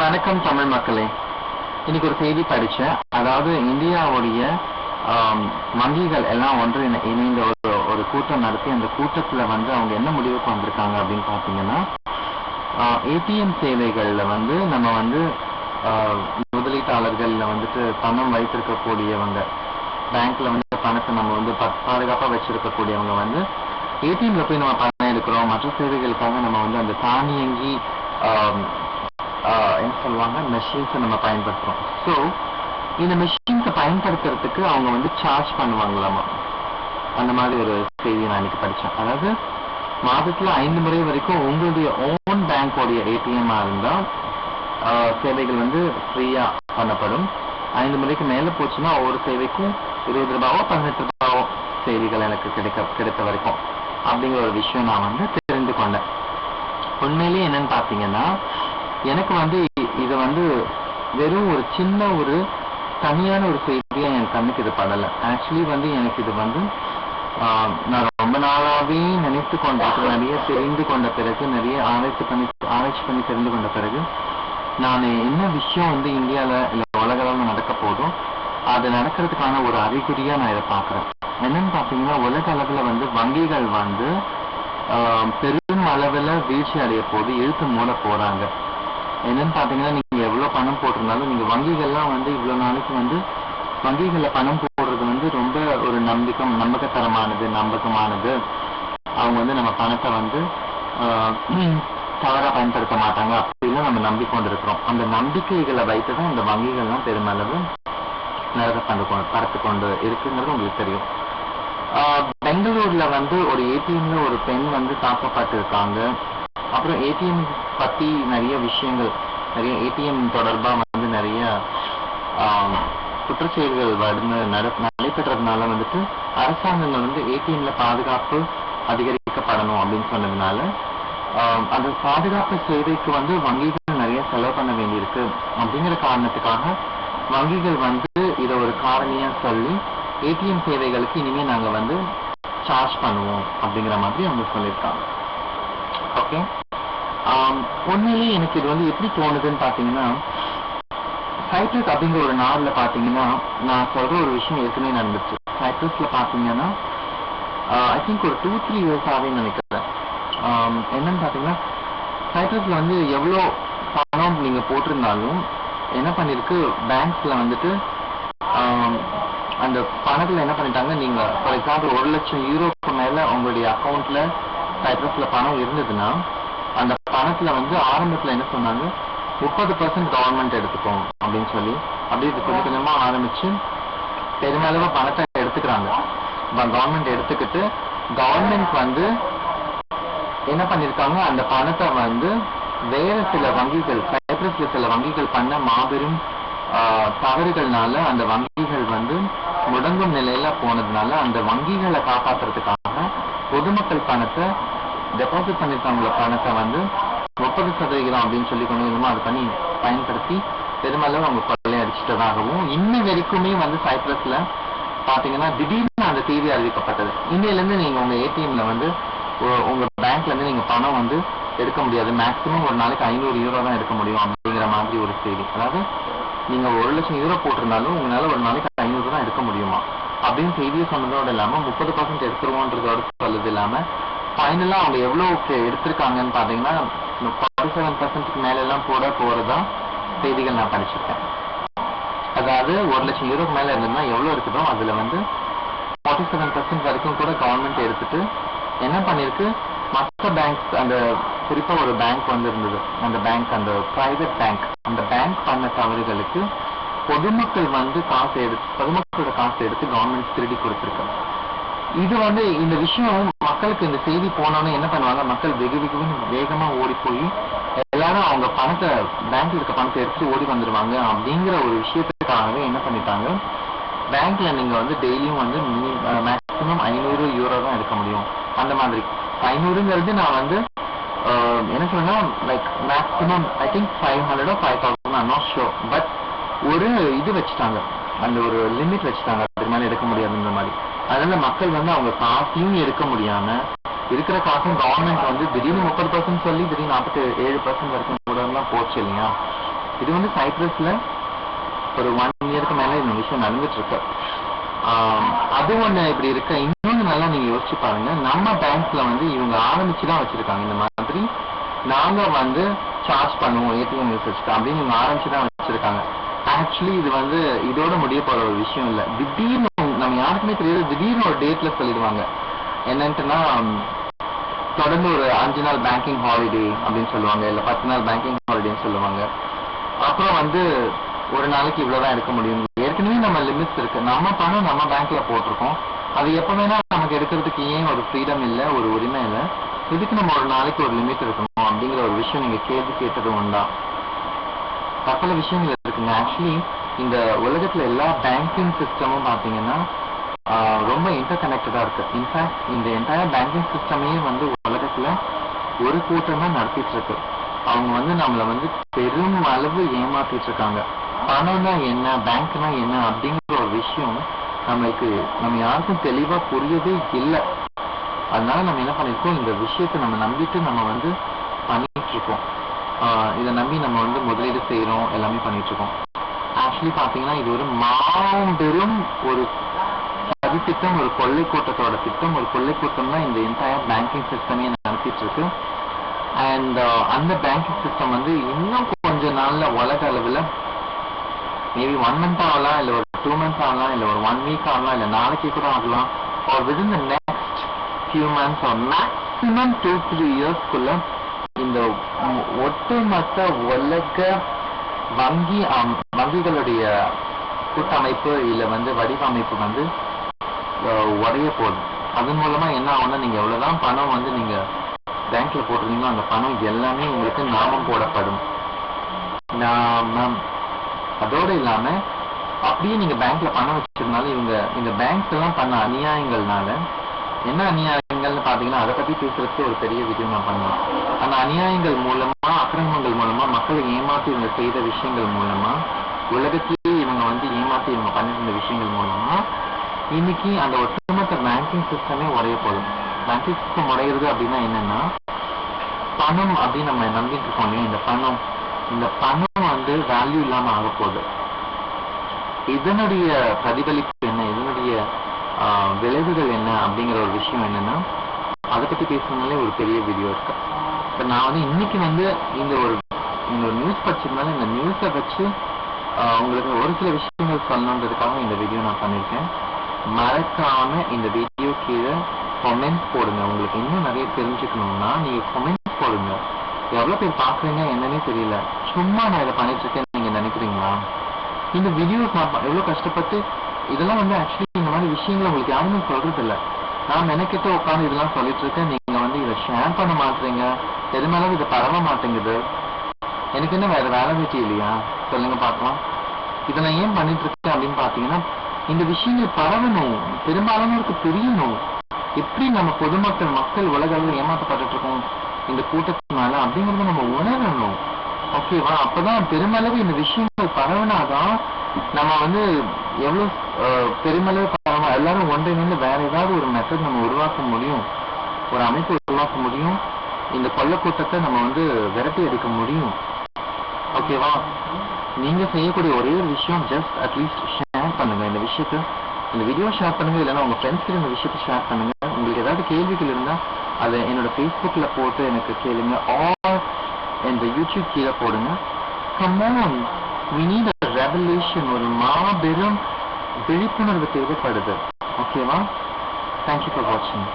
வணக்கம் தமிழ் மக்களே. இன்னைக்கு ஒரு செய்தி படிச்சேன். அதாவது இந்தியாவுடைய வங்கிகள் எல்லாம் ஒன்று இணைந்த ஒரு ஒரு கூட்டம் நடத்தி அந்த கூட்டத்தில் வந்து அவங்க என்ன முடிவுக்கு வந்திருக்காங்க அப்படின்னு பார்த்தீங்கன்னா ஏடிஎம் சேவைகள்ல வந்து நம்ம வந்து முதலீட்டாளர்களில் வந்துட்டு பணம் வைத்திருக்கக்கூடியவங்க பேங்க்ல வந்து பணத்தை நம்ம வந்து பாதுகாப்பாக வச்சிருக்கக்கூடியவங்க வந்து ஏடிஎம்ல போய் நம்ம பணம் எடுக்கிறோம். மற்ற சேவைகளுக்காக நம்ம வந்து அந்த தானியங்கி ஆஹ் என்ன சொல்லுவாங்க? மெஷின்ஸை நம்ம பயன்படுத்துறோம். ஸோ இந்த மெஷின்ஸை பயன்படுத்துறதுக்கு அவங்க வந்து சார்ஜ் பண்ணுவாங்களாமா? அந்த மாதிரி ஒரு செய்தி நான் இன்னைக்கு படிச்சேன். அதாவது மாதத்துல ஐந்து முறை வரைக்கும் உங்களுடைய ஓன் பேங்கோடைய ஏடிஎம்மாக இருந்தா ஆஹ் சேவைகள் வந்து ஃப்ரீயா பண்ணப்படும். ஐந்து முறைக்கு மேல போச்சுன்னா ஒவ்வொரு சேவைக்கும் இருபது ரூபாவோ பதினெட்டு ரூபாவோ செய்திகள் எனக்கு கிடைக்க கிடைத்த வரைக்கும். அப்படிங்கிற ஒரு விஷயம் நான் வந்து தெரிந்து கொண்டேன். உண்மையிலேயே என்னன்னு பார்த்தீங்கன்னா எனக்கு வந்து இதை வந்து வெறும் ஒரு சின்ன ஒரு தனியான ஒரு செய்தியாக என் கண்ணுக்கு இது படலை ஆக்சுவலி வந்து எனக்கு இது வந்து நான் ரொம்ப நாளாகவே நினைத்து கொண்டிருக்கிறேன் நிறைய தெரிந்து கொண்ட பிறகு நிறைய ஆராய்ச்சி பண்ணி ஆராய்ச்சி பண்ணி தெரிந்து கொண்ட பிறகு நான் என்ன விஷயம் வந்து இந்தியாவில் இல்லை உலக அளவுல நடக்க போதும் அது நடக்கிறதுக்கான ஒரு அறிகுறியாக நான் இதை பார்க்குறேன். என்னன்னு பார்த்தீங்கன்னா உலக அளவில் வந்து வங்கிகள் வந்து பெரும் அளவில் வீழ்ச்சி அடைய போது இழுத்து மூட போகிறாங்க என்னன்னு பாத்தீங்கன்னா நீங்க எவ்வளவு பணம் போட்டிருந்தாலும் நீங்க வங்கிகள்லாம் வந்து இவ்வளவு நாளைக்கு வந்து வங்கிகளில் பணம் போடுறது வந்து ரொம்ப ஒரு நம்பிக்கை நம்பகத்தரமானது நம்பகமானது. அவங்க வந்து நம்ம பணத்தை வந்து ஆஹ், தவறா பயன்படுத்த மாட்டாங்க. அப்படிலாம் நம்ம நம்பிக்கொண்டிருக்கிறோம். அந்த நம்பிக்கைகளை வைத்து தான் இந்த வங்கிகள்லாம் பெருமளவு நிறத கண்டு கொண்டு பறத்து கொண்டு இருக்குங்கிறது உங்களுக்கு தெரியும். ஆஹ், பெங்களூர்ல வந்து ஒரு ஏடிஎம்ல ஒரு பெண் வந்து தாக்கப்பட்டிருக்காங்க. அப்புறம் ஏடிஎம் பத்தி நிறைய விஷயங்கள் நிறைய ஏடிஎம் தொடர்பா வந்து நிறைய குற்றச்செயல்கள் வந்து நட நடைபெற்றதுனால வந்துட்டு அரசாங்கங்கள் வந்து ஏடிஎம்ல பாதுகாப்பு அதிகரிக்கப்படணும் அப்படின்னு சொன்னதுனால அந்த பாதுகாப்பு சேவைக்கு வந்து வங்கிகள் நிறைய செலவு பண்ண வேண்டியிருக்கு. அப்படிங்கிற காரணத்துக்காக வங்கிகள் வந்து இதை ஒரு காரணியா சொல்லி ஏடிஎம் சேவைகளுக்கு இனிமே நாங்க வந்து சார்ஜ் பண்ணுவோம் அப்படிங்கிற மாதிரி அவங்க சொல்லியிருக்காங்க. ஓகே உண்மையிலேயே எனக்கு இது வந்து எப்படி தோணுதுன்னு பாத்தீங்கன்னா சைப்ரஸ் அப்படிங்கிற ஒரு நாளில் பாத்தீங்கன்னா நான் சொல்ற ஒரு விஷயம் ஏற்கனவே நடந்துச்சு. சைப்ரஸ்ல பாத்தீங்கன்னா ஐ திங்க் ஒரு டூ த்ரீ இயர்ஸாவே நினைக்கிறேன். என்னன்னு பாத்தீங்கன்னா சைப்ரஸ்ல வந்து எவ்வளோ பணம் நீங்க போட்டிருந்தாலும் என்ன பண்ணிருக்கு பேங்க்ஸ்ல வந்துட்டு அந்த பணத்துல என்ன பண்ணிட்டாங்க நீங்க ஃபார் எக்ஸாம்பிள் ஒரு லட்சம் யூரோக்கு மேல உங்களுடைய அக்கௌண்ட்டில் சைப்ரஸ்ல பணம் இருந்ததுன்னா பணத்துல வந்து ஆரம்பத்துல என்ன சொன்னாங்க? முப்பது பர்சன்ட் கவர்மெண்ட் எடுத்துக்கும் அப்படின்னு சொல்லி. அப்படியே இது கொஞ்சம் கொஞ்சமா ஆரம்பிச்சு பெருமளவு பணத்தை எடுத்துக்கிறாங்க. கவர்மெண்ட் எடுத்துக்கிட்டு கவர்மெண்ட் வந்து என்ன பண்ணிருக்காங்க? அந்த பணத்தை வந்து வேற சில வங்கிகள் சைப்ரஸ்ல சில வங்கிகள் பண்ண மாபெரும் ஆஹ், தவறுகள்னால அந்த வங்கிகள் வந்து முடங்கும் நிலையில போனதுனால அந்த வங்கிகளை காப்பாத்துறதுக்காக பொதுமக்கள் பணத்தை டெபாசிட் பண்ணிருக்காங்கள பணத்தை வந்து. முப்பது சதவிகிதம் அப்படின்னு சொல்லி கொண்டு கொஞ்சமா அது பண்ணி பயன்படுத்தி பெருமளவு அவங்க கொள்ளை அடிச்சிட்டதாகவும் இன்ன வரைக்குமே வந்து சைப்ரஸ்ல பாத்தீங்கன்னா திடீர்னு அந்த செய்தி அறிவிக்கப்பட்டது. இன்னையிலேருந்து நீங்கள் நீங்க உங்க ஏடிஎம்ல வந்து உ- உங்க பேங்க்ல இருந்து நீங்க பணம் வந்து எடுக்க முடியாது. மேக்ஸிமம் ஒரு நாளைக்கு ஐநூறு யூரோ தான் எடுக்க முடியும் அப்படிங்கிற மாதிரி ஒரு செய்தி. அதாவது நீங்க ஒரு லட்சம் யூரோ போட்டிருந்தாலும் உங்களால ஒரு நாளைக்கு ஐநூறு தான் எடுக்க முடியுமா? அப்படின்னு செய்தியை சொன்னதோடு இல்லாம முப்பது பர்சன்ட் எடுத்துருவோன்றதோட சொல்லது இல்லாம ஃபைனலாக அவங்க எவ்வளோ எடுத்திருக்காங்கன்னு பார்த்தீங்கன்னா ஃபார்ட்டி செவன் பர்சன்ட்க்கு மேலெல்லாம் போட போகிறதா செய்திகள் நான் படிச்சிருக்கேன். அதாவது ஒரு லட்சம் யூரோக்கு மேலே இருந்ததுன்னா எவ்வளோ இருக்குதோ அதில் வந்து ஃபார்ட்டி செவன் பர்சன்ட் வரைக்கும் கூட கவர்மெண்ட் எடுத்துட்டு என்ன பண்ணியிருக்கு? மற்ற பேங்க்ஸ் அந்த குறிப்பாக ஒரு பேங்க் வந்து இருந்தது அந்த பேங்க் அந்த பிரைவேட் பேங்க் அந்த பேங்க் பண்ண தவறுகளுக்கு பொதுமக்கள் வந்து காசு எடுத்து பொதுமக்களோட காசு எடுத்து கவர்மெண்ட் திருடி கொடுத்துருக்காங்க. இது வந்து இந்த விஷயம் மக்களுக்கு இந்த செய்தி போனோன்னு என்ன பண்ணுவாங்க? மக்கள் வெகு வெகு வேகமா ஓடி போய் எல்லாரும் அவங்க பணத்தை பேங்க்ல இருக்க பணத்தை எடுத்து ஓடி வந்துருவாங்க அப்படிங்கிற ஒரு விஷயத்துக்காகவே என்ன பண்ணிட்டாங்க? பேங்க்ல நீங்க வந்து டெய்லியும் வந்து மேக்ஸிமம் ஐநூறு யூரோ தான் எடுக்க முடியும். அந்த மாதிரி. ஐநூறுங்கிறது நான் வந்து ஆஹ், என்ன சொன்னா like maximum I think five ஹண்ட்ரடோ five thousand I'm not sure but ஒரு இது வச்சுட்டாங்க. அந்த ஒரு லிமிட் வச்சுட்டாங்க. அதுக்கு மேலே எடுக்க முடியாதுன்ற மாதிரி. அதனால மக்கள் வந்து அவங்க காசையும் எடுக்க முடியாம இருக்கிற காசும் கவர்மெண்ட் வந்து திடீர்னு முப்பது பர்சன்ட் சொல்லி திடீர்னு நாற்பத்தி ஏழு பர்சன்ட் வரைக்கும் கூட எல்லாம் போச்சு இல்லையா? இது வந்து சைப்ரஸ்ல ஒரு ஒன் இயருக்கு மேல இந்த விஷயம் நடந்துட்டு இருக்கு அது ஒண்ணு இப்படி இருக்க. இன்னொன்னு நல்லா நீங்க யோசிச்சு பாருங்க. நம்ம பேங்க்ல வந்து இவங்க ஆரம்பிச்சு தான் வச்சிருக்காங்க. இந்த மாதிரி நாங்க வந்து சார்ஜ் பண்ணுவோம் ஏடிஎம் யூசர்ஸ்க்கு அப்படின்னு இவங்க ஆரம்பிச்சு தான் வச்சிருக்காங்க. ஆக்சுவலி இது வந்து இதோட முடிய போற ஒரு விஷயம் இல்லை. திடீர்னு யாருக்குமே தெரியாது. திடீர்னு ஒரு டேட்ல சொல்லிடுவாங்க. என்னன்ட்டுன்னா தொடர்ந்து ஒரு அஞ்சு நாள் பேங்கிங் ஹாலிடே அப்படின்னு சொல்லுவாங்க. இல்ல பத்து நாள் பேங்கிங் ஹாலிடேன்னு சொல்லுவாங்க. அப்புறம் வந்து ஒரு நாளைக்கு இவ்வளவுதான் எடுக்க முடியும். ஏற்கனவே நம்ம லிமிட்ஸ் இருக்கு. நம்ம பணம் நம்ம பேங்க்ல போட்டிருக்கோம். அது எப்ப வேணா நமக்கு எடுக்கிறதுக்கு ஏன் ஒரு ஃப்ரீடம் இல்ல ஒரு உரிமை இல்ல? இதுக்கு நம்ம ஒரு நாளைக்கு ஒரு லிமிட் இருக்கணும் அப்படிங்கிற ஒரு விஷயம் நீங்க கேள்வி கேட்டது உண்டா? பல விஷயங்கள் இருக்குங்க. ஆக்சுவலி இந்த உலகத்துல எல்லா பேங்கிங் சிஸ்டமும் பாத்தீங்கன்னா ரொம்ப இன்டர் கனெக்டடா இருக்கு. இன்ஃபேக்ட் இந்த என்டையர் பேங்கிங் சிஸ்டமே வந்து உலகத்துல ஒரு கூட்டமாக நடத்திட்டு இருக்கு. அவங்க வந்து நம்மளை வந்து பெரும் அளவு ஏமாத்திட்டு இருக்காங்க. பணம்னா என்ன பேங்க்னா என்ன அப்படிங்கிற ஒரு விஷயம் நம்மளுக்கு நம்ம யாருக்கும் தெளிவா புரியவே இல்லை. அதனால நம்ம என்ன பண்ணிருக்கோம் இந்த விஷயத்தை நம்ம நம்பிட்டு நம்ம வந்து பண்ணிட்டு இருக்கோம். ஆஹ் இதை நம்பி நம்ம வந்து முதலீடு செய்யறோம் எல்லாமே பண்ணிட்டு இருக்கோம். ஆக்சுவலி பாத்தீங்கன்னா இது ஒரு மாபெரும் ஒரு திட்டம் ஒரு கொள்ளை கூட்டத்தோட திட்டம் ஒரு கொள்ளை கூட்டம் தான் இந்த என்டையர் பேங்கிங் சிஸ்டமே நடத்திட்டு இருக்கு. அண்ட் uh, அந்த பேங்கிங் சிஸ்டம் வந்து இன்னும் கொஞ்ச நாள்ல உலக அளவில் மேபி ஒன் மந்த் ஆகலாம் இல்ல ஒரு டூ மந்த்ஸ் ஆகலாம் இல்ல ஒரு ஒன் வீக் ஆகலாம் இல்ல நாளைக்கு கூட ஆகலாம் or within the next few months or maximum two three இயர்ஸ்க்குள்ள இந்த ஒட்டுமொத்த உலக வங்கி வங்கிகளுடைய கூட்டமைப்பு இல்ல வந்து வடிவமைப்பு வந்து உடைய போகுது அதன் மூலமா என்ன ஆகும்னா நீங்க எவ்வளவுதான் பணம் வந்து நீங்க பேங்க்ல போட்டிருந்தீங்களோ அந்த பணம் எல்லாமே உங்களுக்கு நாமம் போடப்படும். நாமம் அதோட இல்லாம அப்படியே நீங்க பேங்க்ல பணம் வச்சிருந்தாலும் இவங்க இந்த பேங்க்ஸ் எல்லாம் பண்ண அநியாயங்கள்னால என்ன அநியாயங்கள்னு பாத்தீங்கன்னா அதை பத்தி பேசுறதுக்கு ஒரு பெரிய வீடியோ நான் பண்ணுவேன் அந்த அநியாயங்கள் மூலமா அக்கிரமங்கள் மூலமா மக்களை ஏமாத்தி இவங்க செய்த விஷயங்கள் மூலமா உலகத்திலேயே இவங்க வந்து ஏமாத்தி இவங்க பண்ணிருந்த விஷயங்கள் மூலமா இன்னைக்கு அந்த ஒட்டுமொத்த பேங்கிங் சிஸ்டமே உடைய போதும் பேங்கிங் சிஸ்டம் உடையிறது அப்படின்னா என்னன்னா பணம் அப்படின்னு நம்ம நம்பிட்டு இருக்கோம் இல்லையா? இந்த பணம் இந்த பணம் வந்து வேல்யூ இல்லாம ஆக போகுது. இதனுடைய பிரதிபலிப்பு என்ன? இதனுடைய விளைவுகள் என்ன அப்படிங்கிற ஒரு விஷயம் என்னன்னா அதை பத்தி பேசணும்னாலே ஒரு பெரிய வீடியோ இருக்கு. இப்ப நான் வந்து இன்னைக்கு வந்து இந்த ஒரு இந்த ஒரு நியூஸ் படிச்சிருந்தாலும் இந்த நியூஸை வச்சு உங்களுக்கு ஒரு சில விஷயங்கள் சொல்லணுன்றதுக்காக இந்த வீடியோ நான் பண்ணியிருக்கேன். மறக்காம இந்த வீடியோ கீழே கமெண்ட் போடுங்க. உங்களுக்கு இன்னும் நிறைய தெரிஞ்சுக்கணும்னா நீங்க கமெண்ட் போடுங்க. எவ்வளவு பேர் பாக்குறீங்க என்னன்னே தெரியல. சும்மா நான் இதை பண்ணிட்டு இருக்கேன் நீங்க நினைக்கிறீங்களா? இந்த வீடியோஸ் நான் எவ்வளவு கஷ்டப்பட்டு இதெல்லாம் வந்து ஆக்சுவலி இந்த மாதிரி விஷயங்களை உங்களுக்கு யாருமே சொல்றது இல்ல நான் மெனக்கிட்ட உட்காந்து இதெல்லாம் சொல்லிட்டு இருக்கேன். நீங்க வந்து இதை ஷேர் பண்ண மாட்டீங்க. எது மேலும் இது பரவ மாட்டேங்குது? எனக்கு என்ன வேற வேலை வெட்டி இல்லையா? சொல்லுங்க பார்க்கலாம். இதை நான் ஏன் பண்ணிட்டு இருக்கேன் அப்படின்னு பாத்தீங்கன்னா இந்த விஷயங்கள் பரவணும் பெரும்பாலானோருக்கு தெரியணும் எப்படி நம்ம பொதுமக்கள் மக்கள் உலக அளவில் ஏமாற்றப்பட்டு இருக்கோம் இந்த கூட்டத்தினால அப்படிங்கறத நம்ம உணரணும். ஓகேவா அப்பதான் பெருமளவு இந்த விஷயங்கள் பரவினாதான் நம்ம வந்து எவ்வளவு அஹ், பெருமளவு பரவ எல்லாரும் ஒன்றிணைந்து வேற ஏதாவது ஒரு மெத்தட் நம்ம உருவாக்க முடியும் ஒரு அமைப்பு உருவாக்க முடியும் இந்த கொள்ள கூட்டத்தை நம்ம வந்து விரட்டி எடுக்க முடியும். ஓகேவா நீங்க செய்யக்கூடிய ஒரே ஒரு விஷயம் ஜஸ்ட் அட்லீஸ்ட் ஷேர் பண்ணுங்க. இந்த விஷயத்தை இந்த வீடியோ ஷேர் பண்ணுங்க. இல்லைன்னா உங்க ஃப்ரெண்ட்ஸ்க்கு இந்த விஷயத்த ஷேர் பண்ணுங்க. உங்களுக்கு ஏதாவது கேள்விகள் இருந்தா அதை என்னோட ஃபேஸ்புக்ல போட்டு எனக்கு கேளுங்க. ஆர் இந்த யூடியூப் கீழே போடுங்க. Come on we need a revelation. ஒரு மாபெரும் விழிப்புணர்வு தேவைப்படுது. ஓகேவா தேங்க்யூ ஃபார் வாட்சிங்